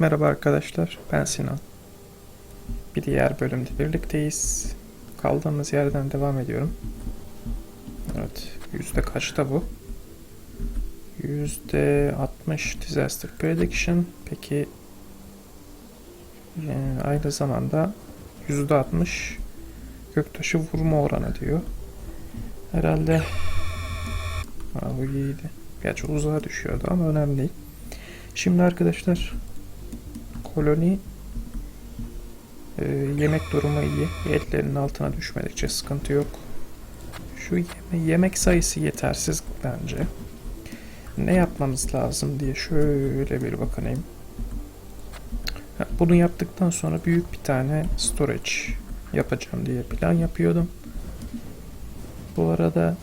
Merhaba arkadaşlar, ben Sinan. Bir diğer bölümde birlikteyiz. Kaldığımız yerden devam ediyorum. Evet, yüzde kaçta bu? Yüzde 60 Disaster Prediction. Peki yani aynı zamanda yüzde 60 göktaşı vurma oranı diyor. Herhalde ha, bu iyiydi. Gerçi uzağa düşüyordu ama önemli değil. Şimdi arkadaşlar koloni e, yemek durumu iyi. Etlerin altına düşmedikçe sıkıntı yok. Şu yeme- yemek sayısı yetersiz bence. Ne yapmamız lazım diye şöyle bir bakayım. Bunu yaptıktan sonra büyük bir tane storage yapacağım diye plan yapıyordum. Bu arada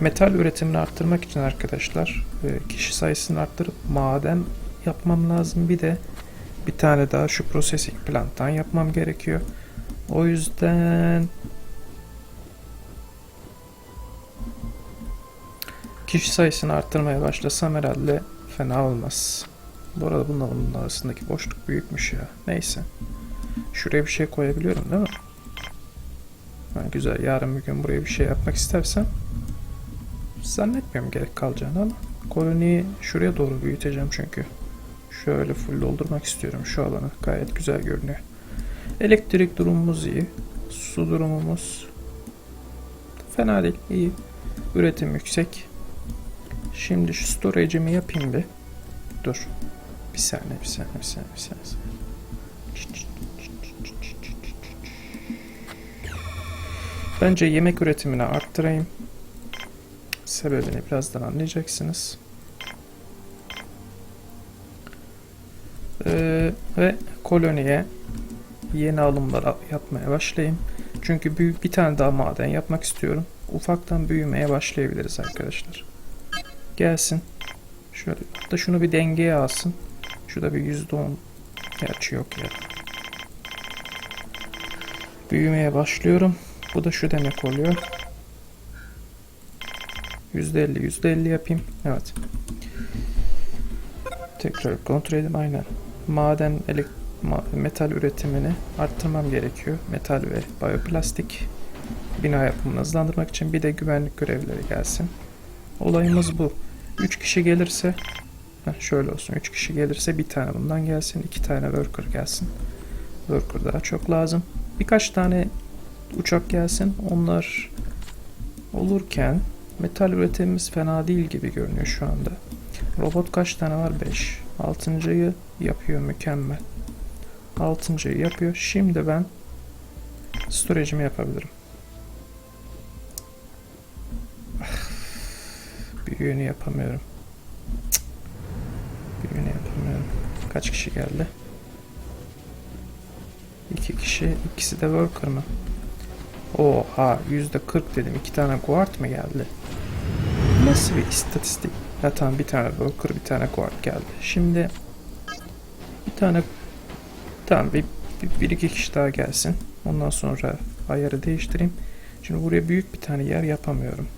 Metal üretimini arttırmak için arkadaşlar e, kişi sayısını arttırıp maden yapmam lazım. Bir de bir tane daha şu processing plant'tan yapmam gerekiyor. O yüzden kişi sayısını arttırmaya başlasam herhalde fena olmaz. Bu arada bununla bunun arasındaki boşluk büyükmüş ya. Neyse. Şuraya bir şey koyabiliyorum değil mi? Ha, güzel. Yarın bir gün buraya bir şey yapmak istersem Zannetmiyorum gerek kalacağını ama koloniyi şuraya doğru büyüteceğim çünkü. Şöyle full doldurmak istiyorum şu alanı. Gayet güzel görünüyor. Elektrik durumumuz iyi. Su durumumuz fena değil. iyi. Üretim yüksek. Şimdi şu storage'imi yapayım bir. Dur. Bir saniye, bir saniye, bir saniye, bir saniye. Bence yemek üretimini arttırayım. Sebebini birazdan anlayacaksınız. Ee, ve koloniye yeni alımlar yapmaya başlayayım. Çünkü büyük bir tane daha maden yapmak istiyorum. Ufaktan büyümeye başlayabiliriz arkadaşlar. Gelsin. Şöyle da şunu bir dengeye alsın. Şurada bir yüzde on. Gerçi yok ya. Büyümeye başlıyorum. Bu da şu demek oluyor. %50 %50 yapayım. Evet. Tekrar kontrol edeyim. Aynen. Maden ma- metal üretimini arttırmam gerekiyor. Metal ve biyoplastik bina yapımını hızlandırmak için bir de güvenlik görevleri gelsin. Olayımız bu. 3 kişi gelirse heh, şöyle olsun. 3 kişi gelirse bir tane bundan gelsin. 2 tane worker gelsin. Worker daha çok lazım. Birkaç tane uçak gelsin. Onlar olurken Metal üretimimiz fena değil gibi görünüyor şu anda. Robot kaç tane var? 5. Altıncıyı yapıyor mükemmel. Altıncıyı yapıyor. Şimdi ben storage'imi yapabilirim. Ah, Büyüğünü yapamıyorum. Cık. Büyüğünü yapamıyorum. Kaç kişi geldi? İki kişi. ikisi de worker mı? Oha yüzde 40 dedim. iki tane guard mı geldi? Nasıl bir istatistik? Ya tamam bir tane worker bir tane guard geldi. Şimdi bir tane tamam bir, bir, bir iki kişi daha gelsin. Ondan sonra ayarı değiştireyim. Şimdi buraya büyük bir tane yer yapamıyorum.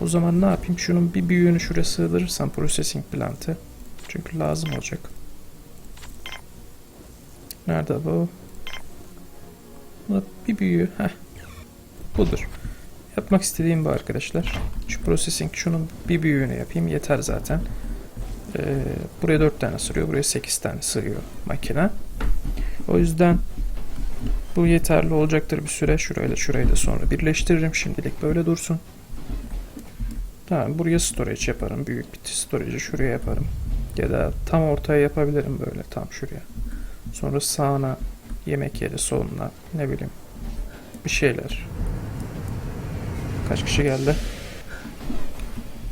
O zaman ne yapayım? Şunun bir büyüğünü şuraya sığdırırsam processing plantı. Çünkü lazım olacak. Nerede bu? Bir büyüğü. Heh. Budur. Yapmak istediğim bu arkadaşlar. Şu processing şunun bir büyüğünü yapayım yeter zaten. Ee, buraya 4 tane sığıyor. Buraya 8 tane sığıyor makine. O yüzden bu yeterli olacaktır bir süre. Şurayla şurayı da sonra birleştiririm. Şimdilik böyle dursun. Tamam buraya storage yaparım. Büyük bir storage'i şuraya yaparım. Ya da tam ortaya yapabilirim böyle tam şuraya. Sonra sağına yemek yeri soluna ne bileyim bir şeyler. Kaç kişi geldi?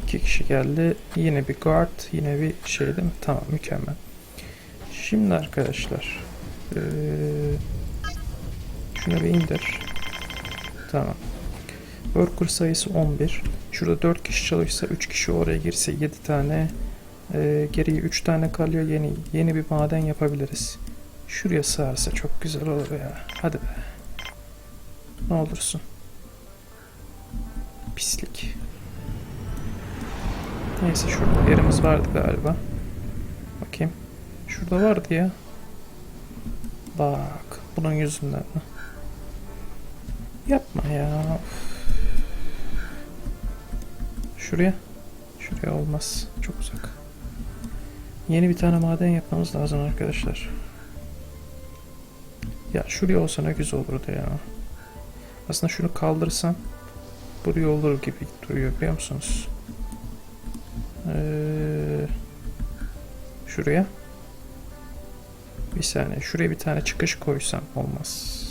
İki kişi geldi. Yine bir guard, yine bir şey değil mi? Tamam, mükemmel. Şimdi arkadaşlar, eee şunu bir indir. Tamam. Worker sayısı 11. Şurada 4 kişi çalışsa 3 kişi oraya girse 7 tane eee geriye 3 tane kalıyor. Yeni yeni bir maden yapabiliriz. Şuraya sığarsa çok güzel olur ya. Hadi be. Ne olursun. Pislik. Neyse şurada yerimiz vardı galiba. Bakayım. Şurada vardı ya. Bak. Bunun yüzünden mi? Yapma ya. Şuraya. Şuraya olmaz. Çok uzak. Yeni bir tane maden yapmamız lazım arkadaşlar. Ya şuraya olsa ne güzel olurdu ya. Aslında şunu kaldırsam buraya olur gibi duruyor biliyor musunuz? Ee, şuraya. Bir saniye. Şuraya bir tane çıkış koysam olmaz.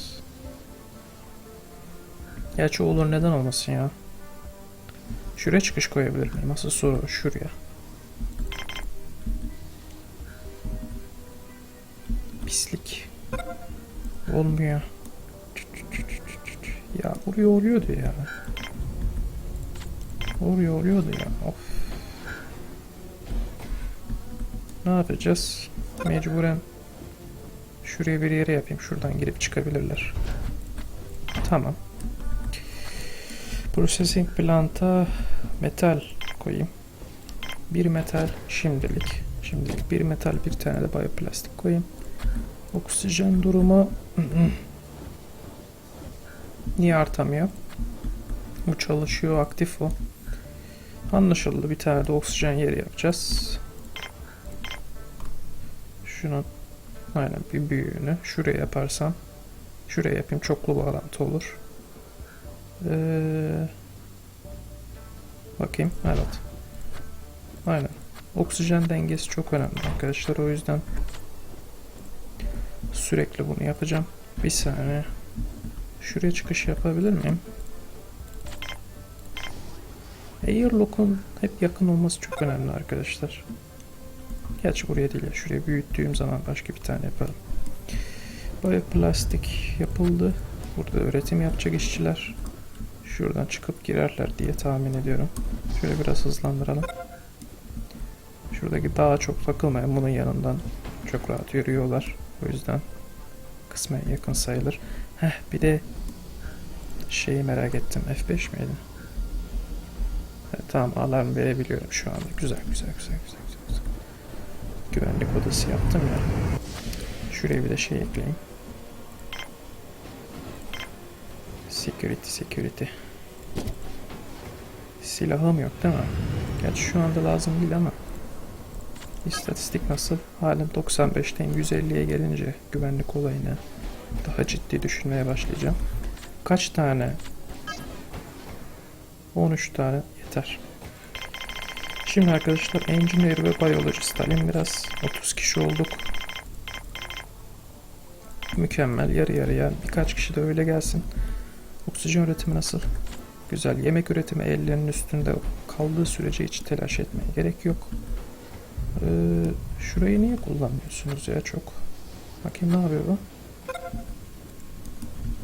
Gerçi olur neden olmasın ya. Şuraya çıkış koyabilir miyim? Asıl soru şuraya. Pislik. Olmuyor. Ya buraya oluyordu ya. Oraya oluyordu ya. Of. Ne yapacağız? Mecburen şuraya bir yere yapayım. Şuradan girip çıkabilirler. Tamam. Processing plant'a metal koyayım. Bir metal şimdilik. Şimdilik bir metal bir tane de bioplastik koyayım. Oksijen durumu niye artamıyor? Bu çalışıyor aktif o. Anlaşıldı bir tane de oksijen yeri yapacağız. Şunu aynen bir büyüğünü şuraya yaparsam şuraya yapayım çoklu bağlantı olur. Ee, bakayım evet. Aynen. Oksijen dengesi çok önemli arkadaşlar o yüzden sürekli bunu yapacağım. Bir saniye. Şuraya çıkış yapabilir miyim? Airlock'un hep yakın olması çok önemli arkadaşlar. Gerçi buraya değil ya. Şuraya büyüttüğüm zaman başka bir tane yaparım. Bioplastik yapıldı. Burada üretim yapacak işçiler. Şuradan çıkıp girerler diye tahmin ediyorum. Şöyle biraz hızlandıralım. Şuradaki daha çok takılmayan bunun yanından çok rahat yürüyorlar. O yüzden kısmen yakın sayılır. Heh bir de şeyi merak ettim. F5 miydi? Tamam alarm verebiliyorum şu anda. Güzel güzel güzel güzel. güzel. Güvenlik odası yaptım ya. Şuraya bir de şey ekleyeyim. Security security. Silahım yok değil mi? Gerçi şu anda lazım değil ama. İstatistik nasıl? Halim 95'teyim. 150'ye gelince güvenlik olayını daha ciddi düşünmeye başlayacağım. Kaç tane? 13 tane yeter. Şimdi arkadaşlar Engineer ve Biologist alayım biraz. 30 kişi olduk. Mükemmel yarı yarıya birkaç kişi de öyle gelsin. Oksijen üretimi nasıl? Güzel. Yemek üretimi ellerinin üstünde kaldığı sürece hiç telaş etmeye gerek yok. Ee, şurayı niye kullanmıyorsunuz ya çok? Bakayım ne yapıyor bu?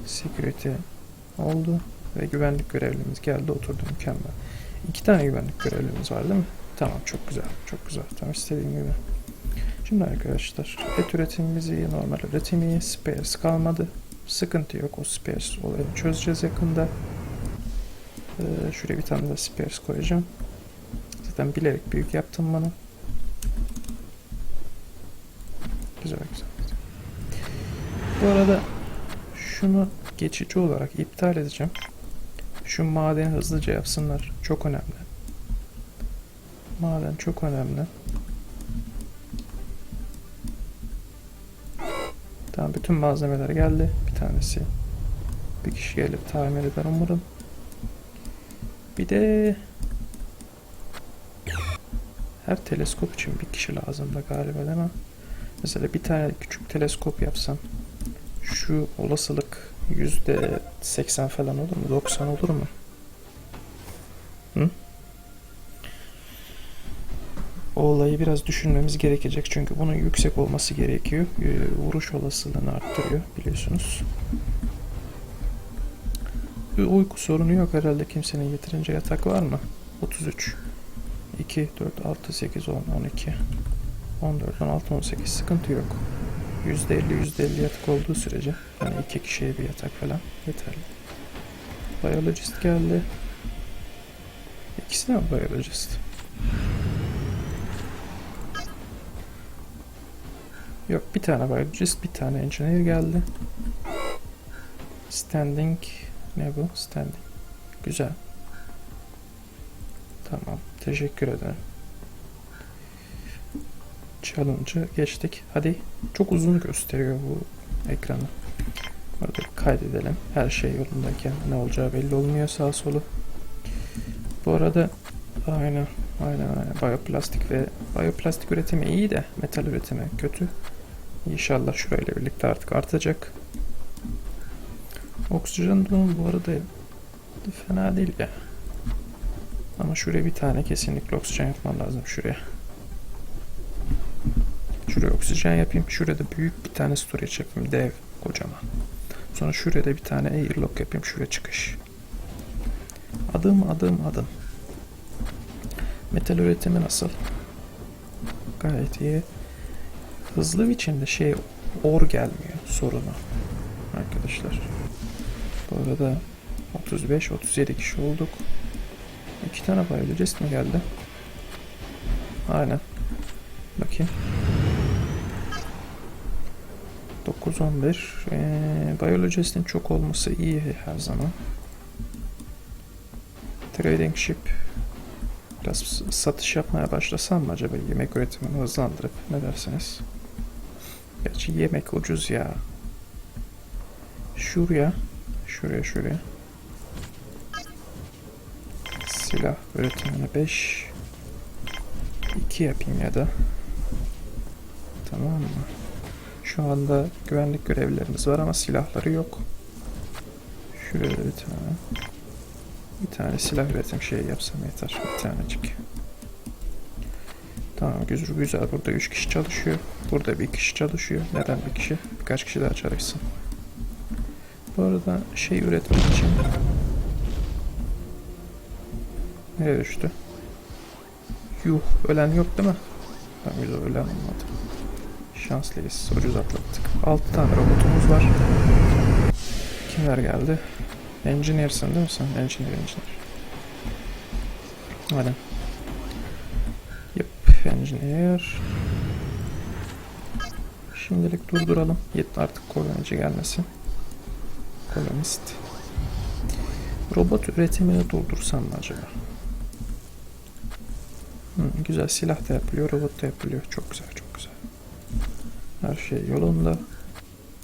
Security oldu ve güvenlik görevlimiz geldi oturdu mükemmel. İki tane güvenlik görevlimiz var değil mi? Tamam çok güzel çok güzel tam istediğim gibi. Şimdi arkadaşlar et üretimimiz iyi normal üretim iyi spares kalmadı. Sıkıntı yok o spares olayını çözeceğiz yakında. Ee, şuraya bir tane de spares koyacağım. Zaten bilerek büyük yaptım bunu. Güzel. güzel. Bu arada şunu geçici olarak iptal edeceğim. Şu madeni hızlıca yapsınlar. Çok önemli. Maden çok önemli. Tamam bütün malzemeler geldi. Bir tanesi bir kişi gelip tamir eder umarım. Bir de her teleskop için bir kişi lazım da galiba değil mi? Mesela bir tane küçük teleskop yapsam şu olasılık yüzde 80 falan olur mu? 90 olur mu? Hı? O olayı biraz düşünmemiz gerekecek çünkü bunun yüksek olması gerekiyor. Ee, Vuruş olasılığını arttırıyor biliyorsunuz. Bir uyku sorunu yok herhalde kimsenin yeterince yatak var mı? 33 2, 4, 6, 8, 10, 12 14, 16, 18 sıkıntı yok. %50 %50 yatak olduğu sürece yani iki kişiye bir yatak falan yeterli. Biologist geldi. İkisi de mi biologist? Yok bir tane biologist, bir tane engineer geldi. Standing ne bu? Standing. Güzel. Tamam. Teşekkür ederim. Challenge'ı geçtik. Hadi. Çok uzun gösteriyor bu ekranı. Bir kaydedelim. Her şey yolundayken ne olacağı belli olmuyor sağ solu. Bu arada aynen aynen aynen biyoplastik ve biyoplastik üretimi iyi de metal üretimi kötü. İnşallah şurayla birlikte artık artacak. Oksijen durumu bu arada fena değil ya. Ama şuraya bir tane kesinlikle oksijen yapmam lazım şuraya. Şuraya oksijen yapayım. Şuraya da büyük bir tane storage yapayım. Dev kocaman. Sonra şuraya da bir tane airlock yapayım. Şuraya çıkış. Adım adım adım. Metal üretimi nasıl? Gayet iyi. Hızlı biçimde şey or gelmiyor sorunu. Arkadaşlar. Bu arada 35 37 kişi olduk. İki tane biologist mi geldi? Aynen. Bakayım. 9-11. Ee, biologist'in çok olması iyi her zaman. Trading ship. Biraz satış yapmaya başlasam mı acaba yemek üretimini hızlandırıp ne dersiniz? Gerçi yemek ucuz ya. Şuraya, şuraya, şuraya. Silah üretimine 5 2 yapayım ya da. Tamam mı? Şu anda güvenlik görevlilerimiz var ama silahları yok. Da bir tane. Bir tane silah üretim şeyi yapsam yeter. Bir tanecik. Tamam güzel güzel. Burada 3 kişi çalışıyor. Burada bir kişi çalışıyor. Neden bir kişi? Birkaç kişi daha çalışsın. Bu arada şey üretmek için Nereye düştü? Yuh, ölen yok değil mi? Tamam güzel ölen olmadı. Şanslıyız, ucuz atlattık. 6 tane robotumuz var. Kimler geldi? Engineer'sın değil mi sen? Engineer, engineer. Aynen. Yep, engineer. Şimdilik durduralım. Yet artık kolonici gelmesin. Kolonist. Robot üretimini durdursam mı acaba? Hı, güzel silah da yapılıyor, robot da yapılıyor. Çok güzel, çok. Her şey yolunda.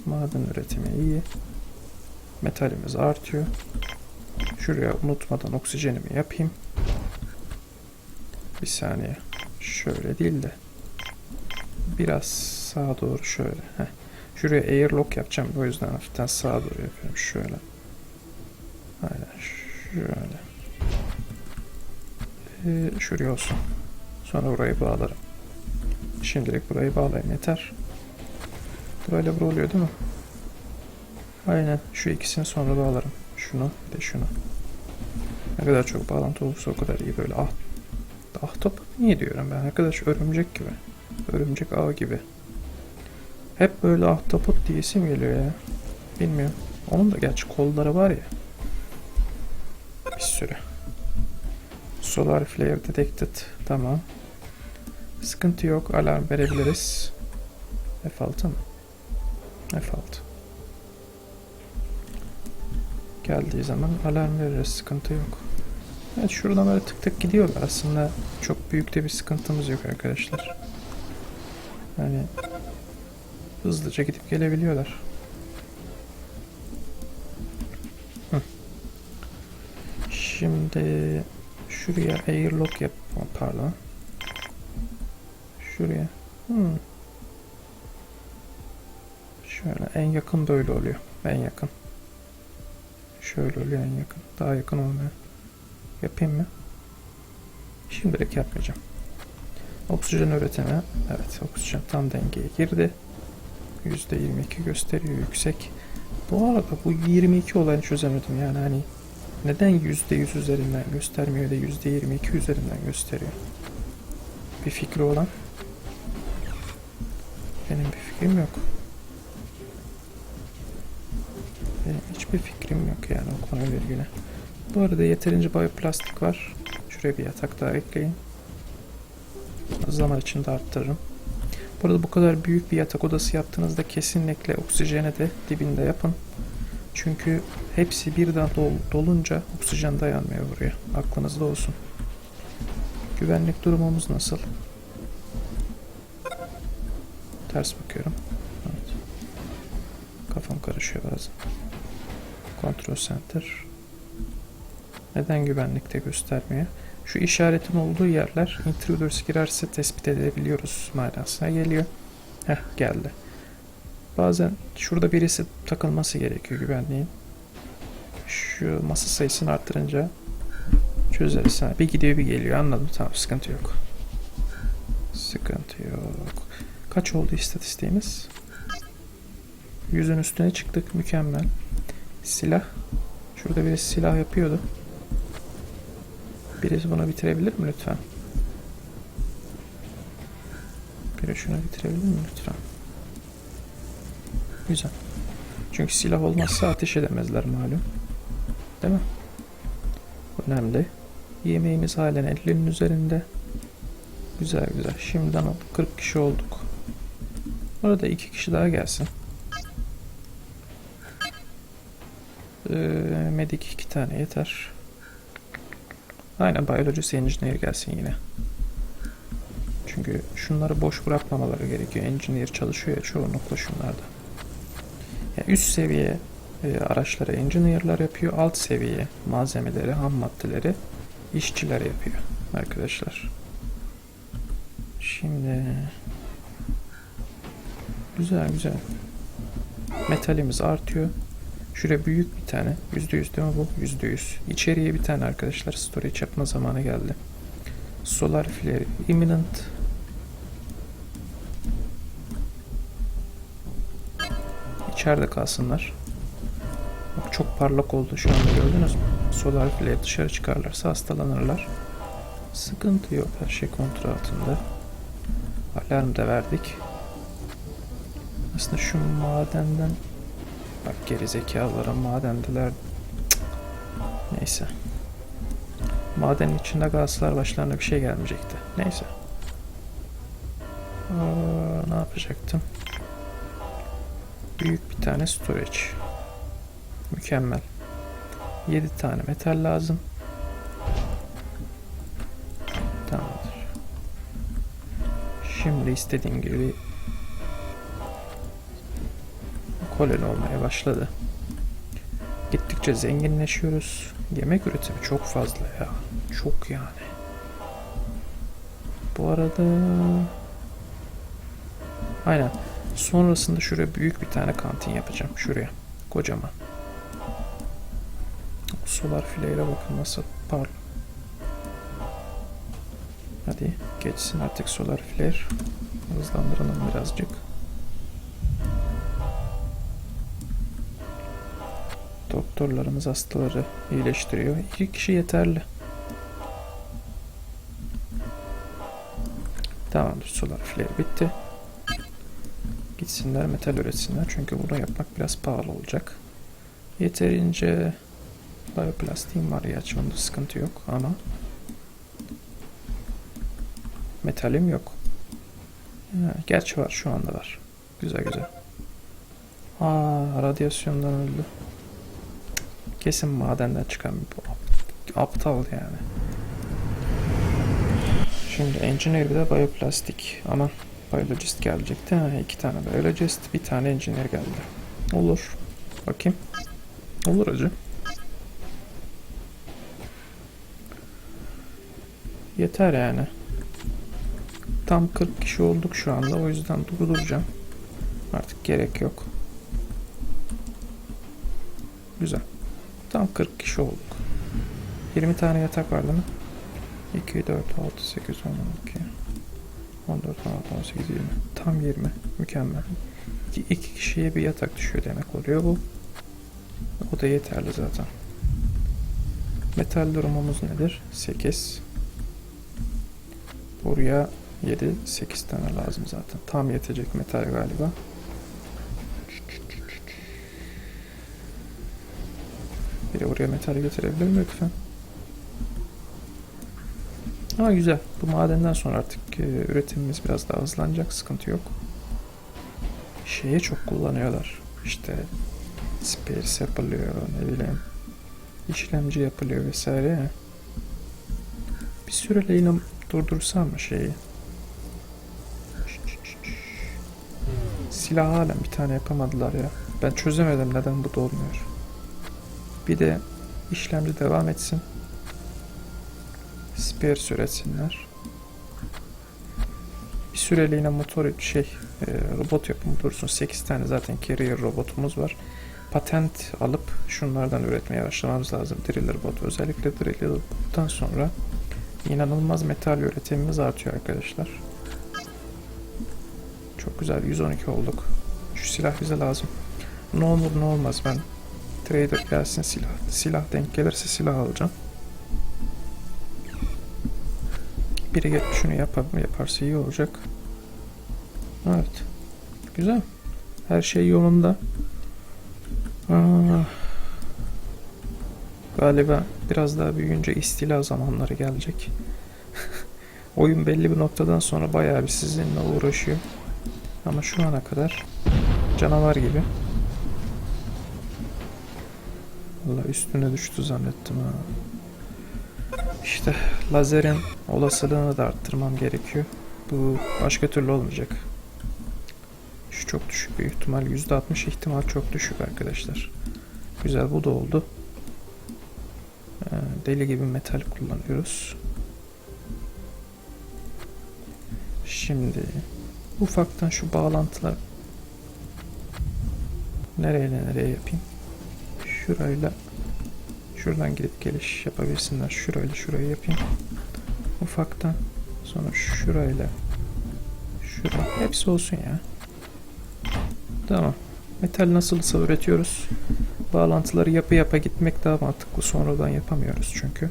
Maden üretimi iyi. Metalimiz artıyor. Şuraya unutmadan oksijenimi yapayım. Bir saniye. Şöyle değil de. Biraz sağa doğru şöyle. Heh. Şuraya airlock yapacağım. O yüzden hafiften sağa doğru yapıyorum. Şöyle. Aynen şöyle. Ee, şuraya olsun. Sonra burayı bağlarım. Şimdilik burayı bağlayayım yeter. Burayla bura oluyor değil mi? Aynen. Şu ikisini sonra bağlarım. Şunu de şunu. Ne kadar çok bağlantı olursa o kadar iyi böyle ah. Ahtap niye diyorum ben arkadaş örümcek gibi. Örümcek ağ gibi. Hep böyle ahtapot diyesim geliyor ya. Bilmiyorum. Onun da gerçi kolları var ya. Bir sürü. Solar flare detected. Tamam. Sıkıntı yok. Alarm verebiliriz. F6 mı? F6. Geldiği zaman alarm veririz. Sıkıntı yok. Evet şuradan böyle tık tık gidiyorlar. Aslında çok büyük de bir sıkıntımız yok arkadaşlar. Yani hızlıca gidip gelebiliyorlar. Şimdi şuraya airlock yap. Pardon. Şuraya. Hmm. En yakın böyle oluyor. En yakın. Şöyle oluyor en yakın. Daha yakın olmuyor. Yapayım mı? Şimdilik yapmayacağım. Oksijen üretimi. Evet oksijen tam dengeye girdi. %22 gösteriyor yüksek. Bu arada bu 22 olayını çözemedim yani hani neden %100 üzerinden göstermiyor da %22 üzerinden gösteriyor? Bir fikri olan? Benim bir fikrim yok. Benim hiçbir fikrim yok yani o konuyla ilgili. Bu arada yeterince biyoplastik var. Şuraya bir yatak daha ekleyin. Zaman içinde arttırırım. Bu arada bu kadar büyük bir yatak odası yaptığınızda kesinlikle oksijeni de dibinde yapın. Çünkü hepsi birden dol- dolunca oksijen dayanmıyor buraya. Aklınızda olsun. Güvenlik durumumuz nasıl? Ters bakıyorum. Evet. Kafam karışıyor bazen. Control Center. Neden güvenlikte göstermiyor? Şu işaretin olduğu yerler intruders girerse tespit edebiliyoruz manasına geliyor. Heh geldi. Bazen şurada birisi takılması gerekiyor güvenliğin. Şu masa sayısını arttırınca çözeriz. Bir gidiyor bir geliyor anladım tamam sıkıntı yok. Sıkıntı yok. Kaç oldu istatistiğimiz? Yüzün üstüne çıktık mükemmel. Silah. Şurada birisi silah yapıyordu. Birisi bunu bitirebilir mi lütfen? Biri şunu bitirebilir mi lütfen? Güzel. Çünkü silah olmazsa ateş edemezler malum. Değil mi? Önemli. Yemeğimiz halen 50'nin üzerinde. Güzel güzel. Şimdiden oldu. 40 kişi olduk. Orada iki kişi daha gelsin. Ee, medik iki tane yeter. Aynen Biologist Engineer gelsin yine. Çünkü şunları boş bırakmamaları gerekiyor. Engineer çalışıyor ya çoğunlukla şunlarda. Ya üst seviye e, araçları engineer'lar yapıyor. Alt seviye malzemeleri, ham maddeleri işçiler yapıyor arkadaşlar. Şimdi güzel güzel. Metalimiz artıyor. Şuraya büyük bir tane. Yüzde yüz değil mi bu? Yüzde yüz. İçeriye bir tane arkadaşlar. Storage yapma zamanı geldi. Solar flare imminent. İçeride kalsınlar. Bak çok parlak oldu şu anda gördünüz mü? Solar flare dışarı çıkarlarsa hastalanırlar. Sıkıntı yok. Her şey kontrol altında. Alarm da verdik. Aslında şu madenden Bak geri zekalara madendiler. Neyse. Madenin içinde gazlar başlarına bir şey gelmeyecekti. Neyse. Aa, ne yapacaktım? Büyük bir tane storage. Mükemmel. 7 tane metal lazım. Tamamdır. Şimdi istediğim gibi koloni olmaya başladı. Gittikçe zenginleşiyoruz. Yemek üretimi çok fazla ya. Çok yani. Bu arada aynen. Sonrasında şuraya büyük bir tane kantin yapacağım. Şuraya. Kocaman. Solar flare'e bakın nasıl parlıyor. Hadi geçsin artık solar flare. Hızlandıralım birazcık. Doktorlarımız hastaları iyileştiriyor. İki kişi yeterli. Tamamdır. Solar flare bitti. Gitsinler metal üretsinler. Çünkü bunu yapmak biraz pahalı olacak. Yeterince bioplastiğim var ya. Onda sıkıntı yok ama metalim yok. Ha, gerçi var. Şu anda var. Güzel güzel. Aa radyasyondan öldü. Kesin madenden çıkan bir ap- aptal yani. Şimdi engineer bir de bioplastik. Ama biologist gelecekti. Ha, iki tane biologist, bir tane engineer geldi. Olur. Bakayım. Olur acı. Yeter yani. Tam 40 kişi olduk şu anda. O yüzden durduracağım. Artık gerek yok. Güzel. Tam 40 kişi olduk. 20 tane yatak var değil mi? 2, 4, 6, 8, 10, 12, 14, 16, 18, 20. Tam 20. Mükemmel. 2, 2 kişiye bir yatak düşüyor demek oluyor bu. O da yeterli zaten. Metal durumumuz nedir? 8. Buraya 7, 8 tane lazım zaten. Tam yetecek metal galiba. Buraya metal getirebilir mi lütfen? Ama güzel. Bu madenden sonra artık e, üretimimiz biraz daha hızlanacak. Sıkıntı yok. Şeye çok kullanıyorlar. İşte spares yapılıyor ne bileyim. işlemci yapılıyor vesaire. Bir süreliğine durdursam mı şeyi? Silah halen bir tane yapamadılar ya. Ben çözemedim neden bu da olmuyor. Bir de işlemci devam etsin. Spare üretsinler. Bir süreliğine motor şey e, robot yapımı dursun. 8 tane zaten carrier robotumuz var. Patent alıp şunlardan üretmeye başlamamız lazım. Driller bot özellikle driller bottan sonra inanılmaz metal üretimimiz artıyor arkadaşlar. Çok güzel 112 olduk. Şu silah bize lazım. Ne olur ne olmaz ben trader gelsin silah. Silah denk gelirse silah alacağım. Biri şunu yapar, yaparsa iyi olacak. Evet. Güzel. Her şey yolunda. Aa, galiba biraz daha büyüyünce istila zamanları gelecek. Oyun belli bir noktadan sonra bayağı bir sizinle uğraşıyor. Ama şu ana kadar canavar gibi. Üstüne düştü zannettim ha. İşte lazerin olasılığını da arttırmam gerekiyor. Bu başka türlü olmayacak. Şu çok düşük bir ihtimal. %60 ihtimal çok düşük arkadaşlar. Güzel bu da oldu. Ee, deli gibi metal kullanıyoruz. Şimdi ufaktan şu bağlantılar nereyle nereye yapayım? Şurayla şuradan gidip geliş yapabilsinler. Şurayla şurayı yapayım. Ufaktan sonra şurayla şura hepsi olsun ya. Tamam. Metal nasılsa üretiyoruz. Bağlantıları yapı yapa gitmek daha mantıklı. Sonradan yapamıyoruz çünkü.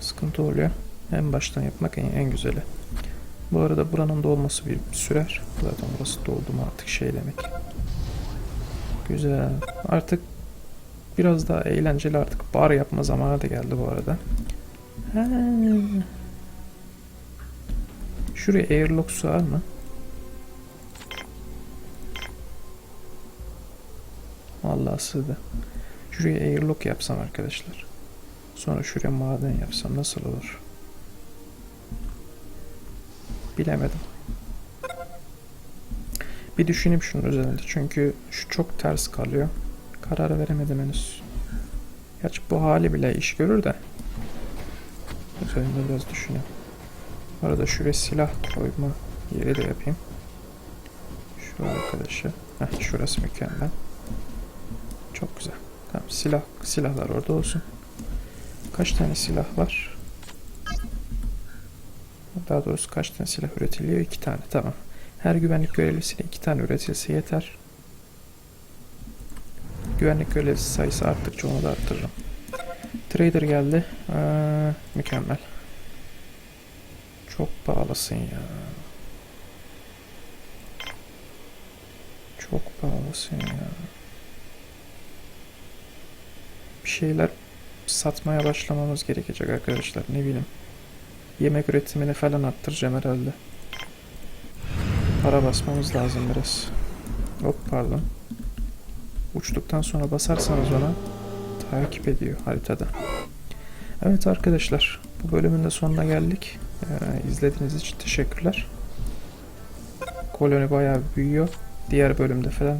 Sıkıntı oluyor. En baştan yapmak en, en güzeli. Bu arada buranın dolması bir sürer. Zaten burası doldu mu artık şey demek. Güzel. Artık biraz daha eğlenceli artık bar yapma zamanı da geldi bu arada. Ha. Şuraya airlock sığar mı? Vallahi sığdı. Şuraya airlock yapsam arkadaşlar. Sonra şuraya maden yapsam nasıl olur? Bilemedim. Bir düşüneyim şunun üzerinde. Çünkü şu çok ters kalıyor. Karar veremedim henüz. Gerçi bu hali bile iş görür de. Üzerinde biraz. Bu arada şuraya silah koyma yeri de yapayım. Şu arkadaşı. Heh, şurası mükemmel. Çok güzel. Tamam silah silahlar orada olsun. Kaç tane silah var? Daha doğrusu kaç tane silah üretiliyor? İki tane. Tamam. Her güvenlik görevlisine iki tane üretilse yeter. Güvenlik görevlisi sayısı arttıkça onu da arttırırım. Trader geldi. Aa, mükemmel. Çok pahalısın ya. Çok pahalısın ya. Bir şeyler satmaya başlamamız gerekecek arkadaşlar. Ne bileyim. Yemek üretimini falan arttıracağım herhalde. Para basmamız lazım biraz. Hop pardon. Uçtuktan sonra basarsanız ona takip ediyor haritada. Evet arkadaşlar bu bölümün de sonuna geldik. Ee, izlediğiniz için teşekkürler. Koloni bayağı büyüyor. Diğer bölümde falan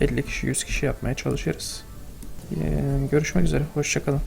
e, 50 kişi 100 kişi yapmaya çalışırız. Ee, görüşmek üzere. Hoşçakalın.